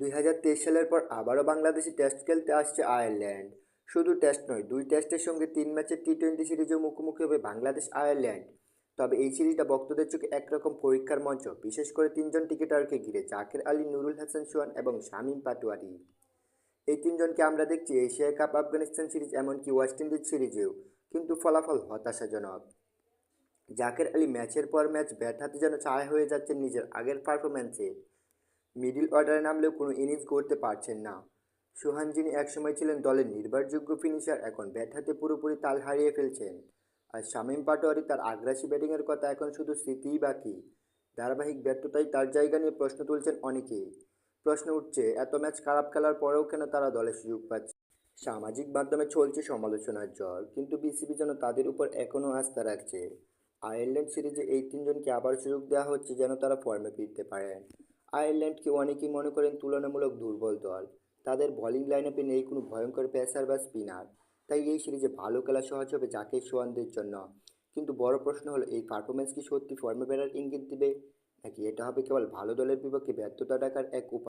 দুই হাজার তেইশ সালের পর আবারও বাংলাদেশে টেস্ট খেলতে আসছে আয়ারল্যান্ড। শুধু টেস্ট নয়, দুই টেস্টের সঙ্গে তিন ম্যাচের টি টোয়েন্টি সিরিজেও মুখোমুখি হবে বাংলাদেশ আয়ারল্যান্ড। তবে এই সিরিজটা ভক্তদের চোখে একরকম পরীক্ষার মঞ্চ, বিশেষ করে তিনজন টিকেটারকে ঘিরে জাকের আলী, নুরুল হাসান সোহান এবং শামীম পাটোয়ারি। এই তিনজনকে আমরা দেখছি এশিয়া কাপ, আফগানিস্তান সিরিজ, এমনকি ওয়েস্ট ইন্ডিজ সিরিজেও, কিন্তু ফলাফল হতাশাজনক। জাকের আলী ম্যাচের পর ম্যাচ ব্যাট হাতে যেন ছায়া হয়ে যাচ্ছেন নিজের আগের পারফরম্যান্সে। মিডিল অর্ডারে নামলেও কোনো ইনিংস করতে পারছেন না। সোহান যিনি একসময় ছিলেন দলের নির্ভরযোগ্য ফিনিশার এখন ব্যাট হাতে পুরোপুরি তাল হারিয়ে ফেলছেন। আর শামীম পাটোয়ারি তার আগ্রাসী ব্যাটিংয়ের কথা এখন শুধু স্মৃতিই বাকি। ধারাবাহিক ব্যর্থতায় তার জায়গা নিয়ে প্রশ্ন তুলছেন অনেকেই। প্রশ্ন উঠছে, এত ম্যাচ খারাপ খেলার পরেও কেন তারা দলে সুযোগ পাচ্ছে? সামাজিক মাধ্যমে চলছে সমালোচনার ঝড়, কিন্তু বিসিবি যেন তাদের উপর এখনও আস্থা রাখছে। আয়ারল্যান্ড সিরিজে এই তিনজনকে আবার সুযোগ দেওয়া হচ্ছে যেন তারা ফর্মে ফিরতে পারেন। আয়ারল্যান্ডকে অনেকেই মনে করেন তুলনামূলক দুর্বল দল। তাদের বোলিং লাইনআপে নেই কোনো ভয়ঙ্কর পেসার বা স্পিনার তাই এই সিরিজে ভালো খেলা সহজ হবে জাকের সোয়ানদের জন্য। কিন্তু বড় প্রশ্ন হলো, এই পারফরমেন্স কি সত্যি ফর্মে বেড়ার ইঙ্গিত দিবে? নাকি এটা হবে কেবল ভালো দলের বিপক্ষে ব্যর্থতা ডাকার এক উপায়?